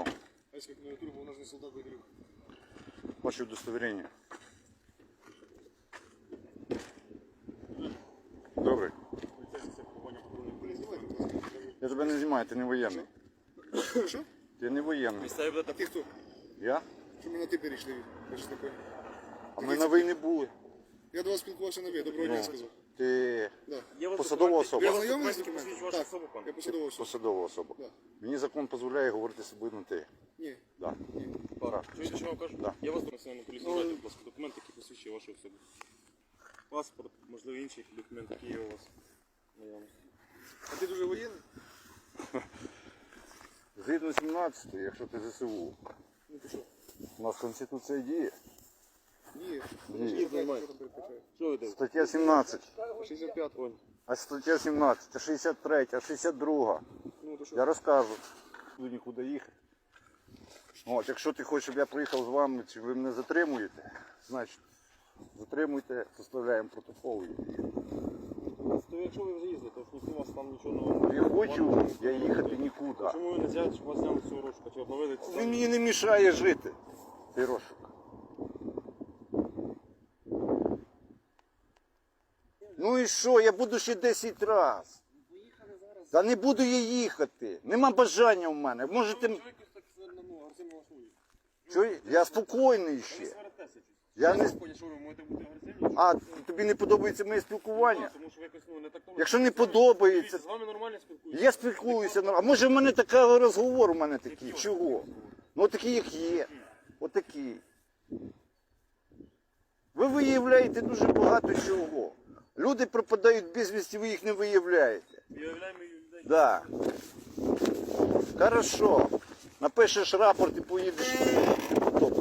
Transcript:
армейская кандидатура, бо у нас не солдат Байдарюк. Ваше удостоверение. Ви ласка. Я тебе не знімаю, ти не воєнний. Що? Ти не воєнний. А ти хто? Я? Що ми на ти перейшли? Я ж таке. А ми на війні були. Я до вас спілкувався на ви, доброго дня сказав. ти Да. посадова особа. ознайомились з документом? Так, я посадова особа. Посадова особа. Да. Мені закон дозволяє говорити з собою на ти. Ні. Да. Ні. Так. Чуєте, що я вам кажу? Да. Я вас до національної поліції, дайте, будь ласка, документ, який посвідчує вашу особу. Паспорт, можливо, інші документи, які є у вас. наявні. А ти дуже воєнний? Згідно 17, якщо ти ЗСУ, Ну ти що? у нас Конституція діє. Ні. Стаття 17. 65. Ой, А стаття 17, а 63, а 62. Ну то що? Я розкажу. Буду нікуди їхати. От, якщо ти хочеш, щоб я приїхав з вами, чи ви мене затримуєте, значить затримуйте, составляємо протокол. то якщо ви вже їздите, то ж ніхто вас там нічого не... Не хочу я їхати нікуди. Чому ви не взяли, щоб вас зняли цю ручку, чи обновили? Він мені не мішає жити. Ти розшук. Ну і що, я буду ще 10 разів. Та не буду я їхати. Нема бажання в мене. Можете. Що? Я спокійний ще. Я не... А тобі не подобається моє спілкування? Якщо не подобається, З вами нормально спілкуюся. я спілкуюся. ну, А може в мене такий розговор у мене такий? Чого? Ну такий, як є. Отакий. Ви виявляєте дуже багато чого. Люди пропадають безвісті, ви їх не виявляєте. Виявляємо людей. Да. Хорошо. Напишеш рапорт і поїдеш. Добре.